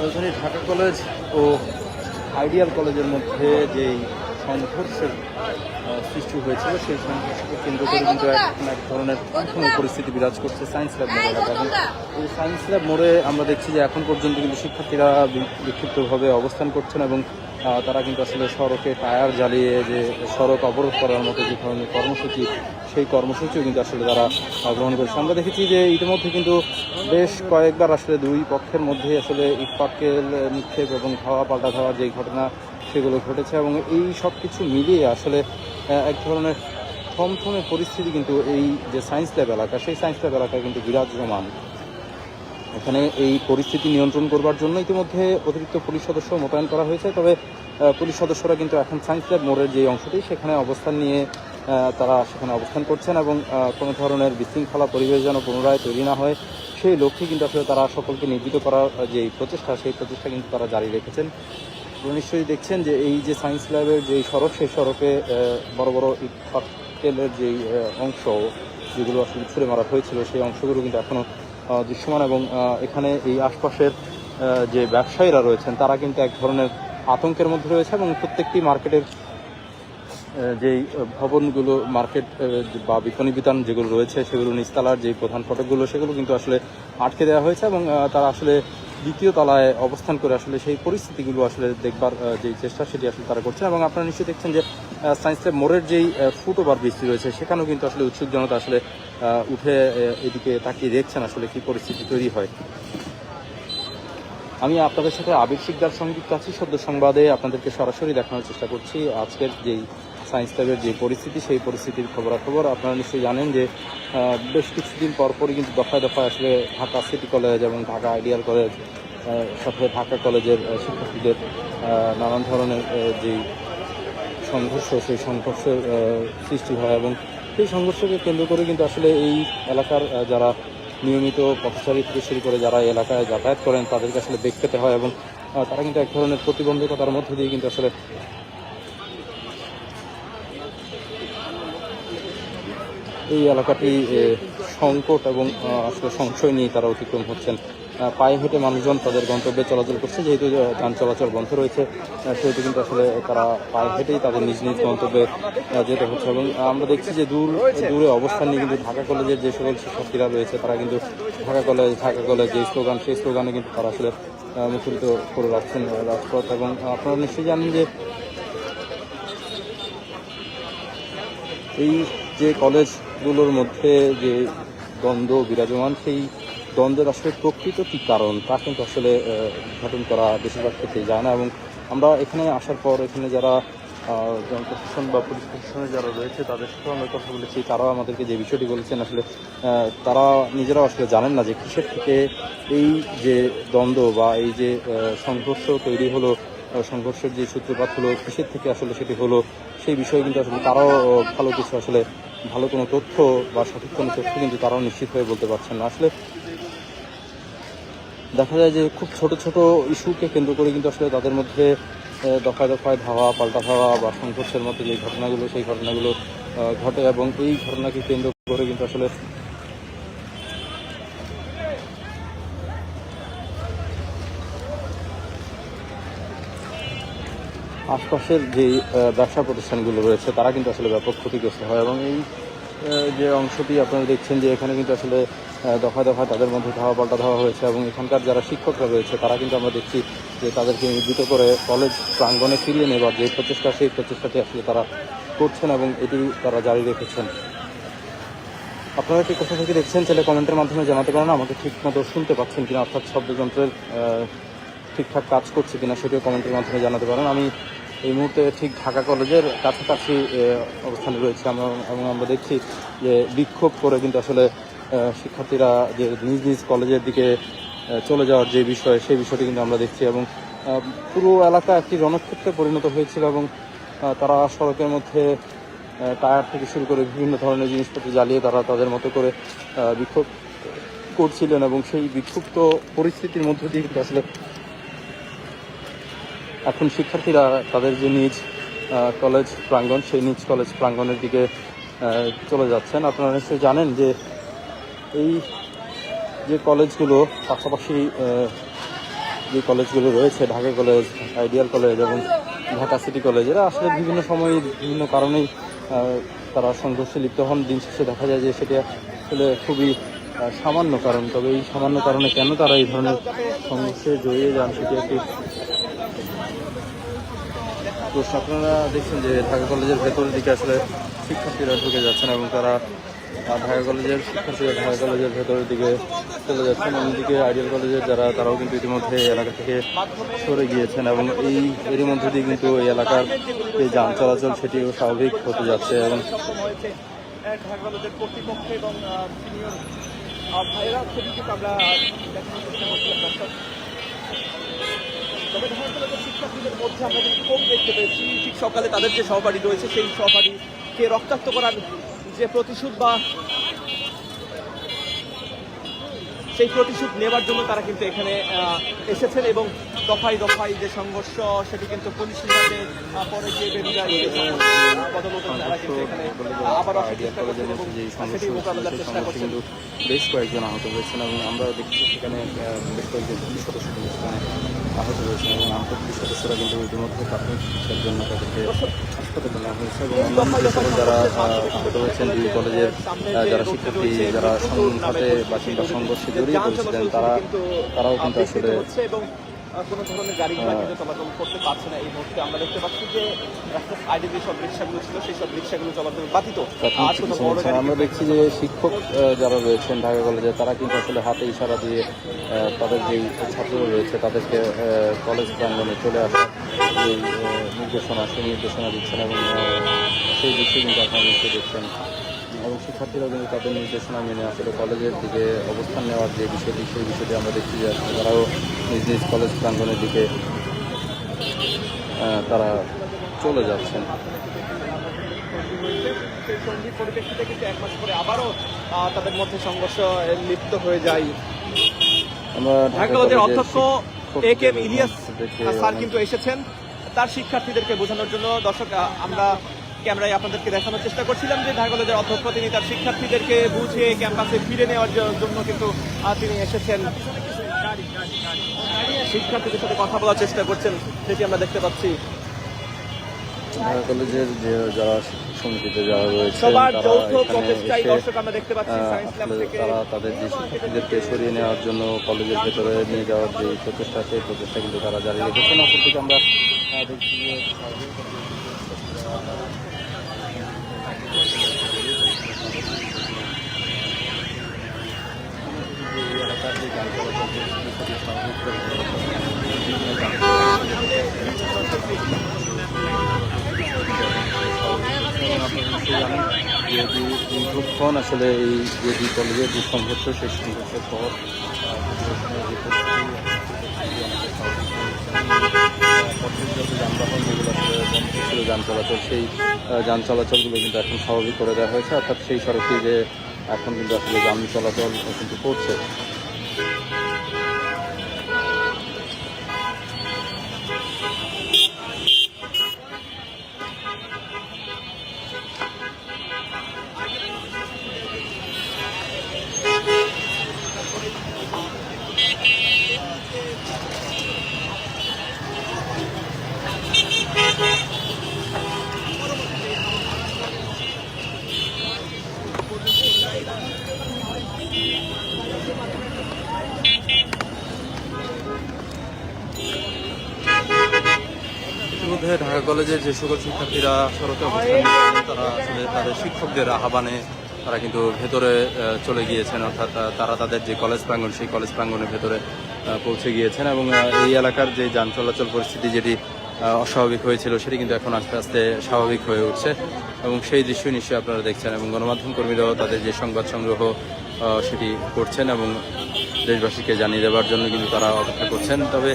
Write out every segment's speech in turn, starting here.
রাজধানী ঢাকা কলেজ ও আইডিয়াল কলেজের মধ্যে যেই সংঘর্ষের সৃষ্টি হয়েছিল, সেই সংঘর্ষকে কেন্দ্র করে কিন্তু এখন এক ধরনের পরিস্থিতি বিরাজ করছে সায়েন্স ল্যাব মোড়ে। এবং এই সায়েন্স ল্যাব মোড়ে আমরা দেখছি যে এখন পর্যন্ত কিন্তু শিক্ষার্থীরা বিক্ষিপ্তভাবে অবস্থান করছেন এবং তারা কিন্তু আসলে সড়কে টায়ার জ্বালিয়ে যে সড়ক অবরোধ করার মতো যে ধরনের কর্মসূচি, সেই কর্মসূচিও কিন্তু আসলে তারা গ্রহণ করেছে। আমরা দেখেছি যে ইতিমধ্যে কিন্তু বেশ কয়েকবার আসলে দুই পক্ষের মধ্যে আসলে ইটপাটকেল নিক্ষেপ এবং ধাওয়া, পাল্টা ধাওয়া যে ঘটনা, সেগুলো ঘটেছে এবং এই সব কিছু মিলিয়ে আসলে এক ধরনের থমথমে পরিস্থিতি কিন্তু এই যে সায়েন্স ল্যাব এলাকা, সেই সায়েন্স ল্যাব এলাকায় কিন্তু বিরাজমান। এখানে এই পরিস্থিতি নিয়ন্ত্রণ করবার জন্য ইতিমধ্যে অতিরিক্ত পুলিশ সদস্য মোতায়েন করা হয়েছে। তবে পুলিশ সদস্যরা কিন্তু এখন সায়েন্স ল্যাব মোড়ের যে অংশটি সেখানে অবস্থান নিয়ে তারা সেখানে অবস্থান করছেন এবং কোনো ধরনের বিশৃঙ্খলা পরিবেশ যেন পুনরায় তৈরি না হয় সেই লক্ষ্যে কিন্তু আসলে তারা সকলকে নির্বিত করার যে প্রচেষ্টা সেই প্রচেষ্টা কিন্তু তারা জারি রেখেছেন। নিশ্চয়ই দেখছেন যে এই যে সায়েন্স ল্যাবের যে সড়ক সেই সড়কে বড় বড় ইটপাটকেলের যে অংশ যেগুলো আসলে ছুড়ে মারা হয়েছিল সেই অংশগুলো কিন্তু এখনও আহ, দৃশ্যমান এবং এখানে এই আশপাশের যে ব্যবসায়ীরা রয়েছেন, তারা কিন্তু এক ধরনের আতঙ্কের মধ্যে রয়েছে এবং প্রত্যেকটি মার্কেটের যেই ভবনগুলো, মার্কেট বা বিপণী বিতান যেগুলো রয়েছে, সেগুলো নিচতলার যে প্রধান ফটকগুলো, সেগুলো কিন্তু আসলে আটকে দেওয়া হয়েছে এবং তারা আসলে দ্বিতীয় তলায় অবস্থান করে আসলে সেই পরিস্থিতিগুলো আসলে দেখবার যেই চেষ্টা সেটি আসলে তারা করছেন এবং আপনারা নিশ্চয়ই দেখছেন যে সায়েন্স ল্যাব মোড়ের যেই ফুট ওভার ব্রিজটি রয়েছে সেখানেও কিন্তু আসলে উৎসুক জনতা আসলে উঠে এদিকে তাকিয়ে দেখছেন আসলে কি পরিস্থিতি তৈরি হয়। আমি আপনাদের সাথে আবির শিকদার সংযুক্ত আছি সদ্য সংবাদে। আপনাদেরকে সরাসরি দেখানোর চেষ্টা করছি। আজকের যেই সায়েন্স ল্যাবের যে পরিস্থিতি, সেই পরিস্থিতির খবরাখবর। আপনারা নিশ্চয়ই জানেন যে বেশ কিছুদিন পরপরই কিন্তু দফায় দফায় আসলে ঢাকা সিটি কলেজ এবং ঢাকা আইডিয়াল কলেজ সাথে ঢাকা কলেজের শিক্ষার্থীদের নানান ধরনের যেই সংঘর্ষ, সেই সংঘর্ষের সৃষ্টি হয় এবং সেই সংঘর্ষকে কেন্দ্র করে কিন্তু আসলে এই এলাকার যারা নিয়মিত পথচারী থেকে শুরু করে যারা এই এলাকায় যাতায়াত করেন, তাদেরকে আসলে বেগ পেতে হয় এবং তারা কিন্তু এক ধরনের প্রতিবন্ধকতার মধ্যে দিয়ে কিন্তু আসলে এই এলাকাটি সংকট এবং আসলে সংশয় নিয়ে তারা অতিক্রম হচ্ছেন। পায়ে হেঁটে মানুষজন তাদের গন্তব্যে চলাচল করছে, যেহেতু যান চলাচল বন্ধ রয়েছে সেহেতু কিন্তু আসলে তারা পায়ে হেঁটেই তাদের নিজ নিজ গন্তব্যে যেতে হচ্ছে এবং আমরা দেখছি যে দূর, দূরে অবস্থান নিয়ে কিন্তু ঢাকা কলেজের যে সকল শিক্ষার্থীরা রয়েছে, তারা কিন্তু ঢাকা কলেজ ঢাকা কলেজ যে স্লোগান, সেই স্লোগানে কিন্তু তারা আসলে মুখরিত করে রাখছেন রাজপথ এবং আপনারা নিশ্চয়ই জানেন যে এই যে কলেজগুলোর মধ্যে যে দ্বন্দ্ব বিরাজমান সেই দ্বন্দ্বের আসলে প্রকৃত কী কারণ? তা কিন্তু আসলে উদ্ঘাটন করা বেশিরভাগ ক্ষেত্রেই যায় না। এবং আমরা এখানে আসার পর এখানে যারা আহ, জন প্রশাসন বা পুলিশ প্রশাসনের যারা রয়েছে তাদের সাথেও আমরা কথা বলেছি। তারাও আমাদেরকে যে বিষয়টি বলেছেন আসলে তারা নিজেরাও আসলে জানেন না যে কিসের থেকে এই যে দ্বন্দ্ব বা এই যে সংঘর্ষ তৈরি হলো সংঘর্ষের যে সূত্রপাত হলো কিসের থেকে আসলে সেটি হলো সেই বিষয়ে কিন্তু আসলে তারাও ভালো কিছু আসলে ভালো কোনো তথ্য বা সঠিক কোনো তথ্য কিন্তু তারাও নিশ্চিত হয়ে বলতে পারছেন না। আসলে দেখা যায় যে খুব ছোট ছোট ইস্যুকে কেন্দ্র করে কিন্তু আসলে তাদের মধ্যে দফায় দফায় ধাওয়া, পাল্টা ধাওয়া বা সংঘর্ষের মতো যে ঘটনাগুলো, সেই ঘটনাগুলো ঘটে এবং এই ঘটনাকে কেন্দ্র করে কিন্তু আসলে আশপাশের যে ব্যবসা প্রতিষ্ঠানগুলো রয়েছে, তারা কিন্তু আসলে ব্যাপক ক্ষতিগ্রস্ত হয় এবং এই যে অংশটি আপনারা দেখছেন যে এখানে কিন্তু আসলে দফা দফায় তাদের মধ্যে ধাওয়া পাল্টা ধাওয়া হয়েছে এবং এখানকার যারা শিক্ষকরা রয়েছে, তারা কিন্তু আমরা দেখছি যে তাদেরকে নির্বিত করে কলেজ প্রাঙ্গণে ফিরিয়ে নেবার যে প্রচেষ্টা, সেই প্রচেষ্টাটি আসলে তারা করছেন এবং এটি তারা জারি রেখেছেন। আপনারা কি কোথা থেকে দেখছেন? তাহলে কমেন্টের মাধ্যমে জানাতে পারেন, আমাকে ঠিক মতো শুনতে পাচ্ছেন কিনা, অর্থাৎ শব্দযন্ত্রের ঠিকঠাক কাজ করছে কিনা, সেটিও কমেন্টের মাধ্যমে জানাতে পারেন। আমি এই মুহূর্তে ঠিক ঢাকা কলেজের কাছাকাছি অবস্থানে রয়েছে আমরা এবং আমরা দেখছি যে বিক্ষোভ করে কিন্তু আসলে শিক্ষার্থীরা যে নিজ নিজ কলেজের দিকে চলে যাওয়ার যে বিষয়, সেই বিষয়টি কিন্তু আমরা দেখছি এবং পুরো এলাকা একটি রণক্ষেত্রে পরিণত হয়েছিল এবং তারা সড়কের মধ্যে টায়ার থেকে শুরু করে বিভিন্ন ধরনের জিনিসপত্র জ্বালিয়ে তারা তাদের মতো করে বিক্ষোভ করছিলেন এবং সেই বিক্ষুব্ধ পরিস্থিতির মধ্য দিয়ে কিন্তু আসলে এখন শিক্ষার্থীরা তাদের যে নিজ কলেজ প্রাঙ্গণ, সেই নিজ কলেজ প্রাঙ্গণের দিকে চলে যাচ্ছেন। আপনারা নিশ্চয়ই জানেন যে এই যে কলেজগুলো, পাশাপাশি যে কলেজগুলো রয়েছে, ঢাকা কলেজ, আইডিয়াল কলেজ এবং ঢাকা সিটি কলেজ, এরা আসলে বিভিন্ন সময় বিভিন্ন কারণেই তারা সংঘর্ষে লিপ্ত হন। দিন শেষে দেখা যায় যে সেটা আসলে খুবই সামান্য কারণ। তবে এই সামান্য কারণে কেন তারা এই ধরনের সংঘর্ষে জড়িয়ে যান, সেটি একটি প্রশ্ন আপনারা দেখছেন যে ঢাকা কলেজের ভেতরের দিকে আসলে শিক্ষার্থীরা ঢুকে যাচ্ছেন এবং তারা ঢাকা কলেজের শিক্ষার্থীরা ঢাকা কলেজের ভেতরের দিকে চলে যাচ্ছেন। অন্যদিকে আইডিয়াল কলেজের যারা, তারাও কিন্তু ইতিমধ্যে এই এলাকা থেকে সরে গিয়েছেন এবং এই এরই মধ্যে দিয়ে কিন্তু এই এলাকার যে যান চলাচল, সেটিও স্বাভাবিক হতে যাচ্ছে এবং কর্তৃপক্ষ এবং তবে ঢাকা শিক্ষার্থীদের মধ্যে আমরা কিন্তু ক্ষোভ দেখতে পেয়েছি ঠিক সকালে তাদের যে সহপাঠী রয়েছে সেই সহপাঠীকে রক্তাক্ত করার যে প্রতিশোধ বা সেই প্রতিশোধ নেবার জন্য তারা কিন্তু এখানে এসেছেন এবং দফায় দফায় যে সংঘর্ষ সেটি কিন্তু পুলিশ বিভাগে পরে গিয়ে বেরিয়ে যায় যে বদলতে তারা কিন্তু এখানে আবার চেষ্টা করছেন এবং মধ্যে যে সমস্যা সেটি মোকাবেলার চেষ্টা করছেন। কিন্তু বেশ কয়েকজন আহত হয়েছেন এবং আমরা দেখছি সেখানে বেশ কয়েকজন পুলিশ সদস্য সেখানে আহত হয়েছেন এবং আহত সদস্যরা কিন্তু ইতিমধ্যে প্রাথমিক চিকিৎসার জন্য তাদেরকে হাসপাতালে নেওয়া হয়েছে এবং অন্যান্য যে সকল যারা আহ, আহত হয়েছেন দুই কলেজের যারা শিক্ষার্থী যারা সংঘাতে বা কিংবা সংঘর্ষে জড়িয়ে পড়েছিলেন তারা তারাও কিন্তু আসলে কোনো ধরনের গাড়ি ঘোড়া কিন্তু চলাচল করতে পারছে না এই মুহূর্তে। আমরা দেখতে পাচ্ছি যে রাস্তার সাইডে যে সব রিক্সাগুলো ছিল সেই সব রিক্সাগুলো চলাচল বাতিত আর কোনো বড় গাড়ি আমরা দেখছি যে শিক্ষক যারা রয়েছেন ঢাকা কলেজে তারা কিন্তু আসলে হাতে ইশারা দিয়ে তাদের যেই ছাত্ররা রয়েছে তাদেরকে কলেজ প্রাঙ্গনে চলে আসার যে নির্দেশনা সেই নির্দেশনা দিচ্ছেন এবং সেই বিষয়ে কিন্তু আপনারা দেখছেন এবং শিক্ষার্থীরাও কিন্তু তাদের নির্দেশনা মেনে আসলে কলেজের দিকে অবস্থান নেওয়ার যে বিষয়টি সেই বিষয়টি আমরা দেখছি যে আসলে তারাও নিজ নিজ কলেজ প্রাঙ্গনের দিকে তারা চলে যাচ্ছেন। পরিপ্রেক্ষিতে কিন্তু এক মাস পরে আবারও তাদের মধ্যে সংঘর্ষ লিপ্ত হয়ে যায়। আমরা ঢাকা কলেজের অধ্যক্ষ এ কে ইলিয়াস স্যার কিন্তু এসেছেন। তার শিক্ষার্থীদেরকে বোঝানোর জন্য দর্শক আমরা ক্যামেরায় আপনাদেরকে দেখানোর চেষ্টা করছিলাম যে ঢাকা কলেজের অধ্যক্ষ তিনি তার শিক্ষার্থীদেরকে বুঝিয়ে ক্যাম্পাসে ফিরে নেওয়ার জন্য কিন্তু তিনি এসেছেন। শিক্ষার্থীদের সাথে কথা বলার চেষ্টা করছেন সেটি আমরা দেখতে পাচ্ছি। ঢাকা কলেজের যে যারা সমিতিতে যারা রয়েছে তারা তাদের যে শিক্ষার্থীদেরকে সরিয়ে নেওয়ার জন্য কলেজের ভেতরে নিয়ে যাওয়ার যে প্রচেষ্টা সেই প্রচেষ্টা কিন্তু তারা জারি রেখেছেন। অপরদিকে আমরা দেখছি যে এই এলাকার যে যান চলাচল পরিস্থিতি সেটি স্বাভাবিক করে তোলা জানেন দীর্ঘক্ষণ আসলে এই যে কলেজের যে সংঘর্ষ, সেই সংঘর্ষের পর যান চলাচল, সেই যান চলাচলগুলো কিন্তু এখন স্বাভাবিক করে দেওয়া হয়েছে। অর্থাৎ সেই সড়কে যে এখন কিন্তু আসলে যান চলাচল কিন্তু করছে ইতিমধ্যে ঢাকা কলেজের যে সকল শিক্ষার্থীরা সড়কে অবস্থান তারা আসলে তাদের শিক্ষকদের আহ্বানে তারা কিন্তু ভেতরে চলে গিয়েছেন। অর্থাৎ তারা তাদের যে কলেজ প্রাঙ্গণ, সেই কলেজ প্রাঙ্গণের ভেতরে পৌঁছে গিয়েছেন এবং এই এলাকার যে যান চলাচল পরিস্থিতি যেটি অস্বাভাবিক হয়েছিল, সেটি কিন্তু এখন আস্তে আস্তে স্বাভাবিক হয়ে উঠছে এবং সেই দৃশ্য নিশ্চয়ই আপনারা দেখছেন এবং গণমাধ্যম কর্মীরাও তাদের যে সংবাদ সংগ্রহ সেটি করছেন এবং দেশবাসীকে জানিয়ে দেওয়ার জন্য কিন্তু তারা অপেক্ষা করছেন। তবে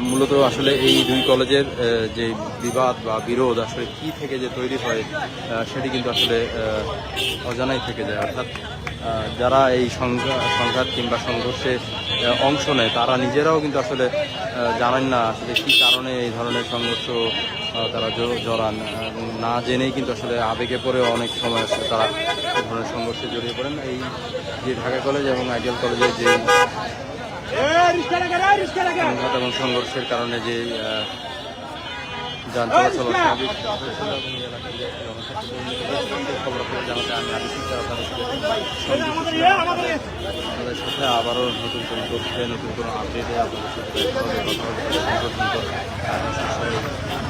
মূলত আসলে এই দুই কলেজের যে বিবাদ বা বিরোধ আসলে কি থেকে যে তৈরি হয় সেটি কিন্তু আসলে অজানাই থেকে যায়। অর্থাৎ যারা এই সংঘা- সংঘাত কিংবা সংঘর্ষে অংশ নেয়, তারা নিজেরাও কিন্তু আসলে জানেন না আসলে কী কারণে এই ধরনের সংঘর্ষ তারা জড়ান। না জেনেই কিন্তু আসলে আবেগে পড়ে অনেক সময় আসলে তারা এই ধরনের সংঘর্ষে জড়িয়ে পড়েন। এই যে ঢাকা কলেজ এবং আইডিয়াল কলেজের যে সংঘাত এবং সংঘর্ষের কারণে যে যান চলাচল আপনাদের সাথে আবারও নতুন কোনো তথ্যে নতুন কোনো আপডেটে আপনাদের সাথে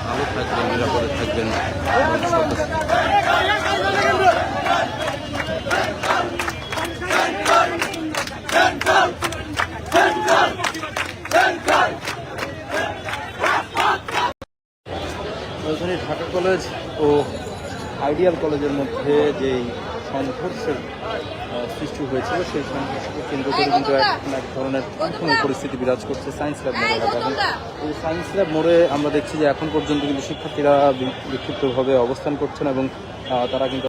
ভালো থাকবেন নিরাপদে থাকবেন রাজধানী ঢাকা কলেজ ও আইডিয়াল কলেজের মধ্যে যেই সংঘর্ষের সৃষ্টি হয়েছিল সেই সংঘর্ষকে কেন্দ্র করে কিন্তু এখন এক ধরনের কোনো পরিস্থিতি বিরাজ করছে সায়েন্স ল্যাব মোড়ে। এলাকা এবং এই সায়েন্স ল্যাব মোড়ে আমরা দেখছি যে এখন পর্যন্ত কিন্তু শিক্ষার্থীরা বিক্ষিপ্তভাবে অবস্থান করছেন এবং তারা কিন্তু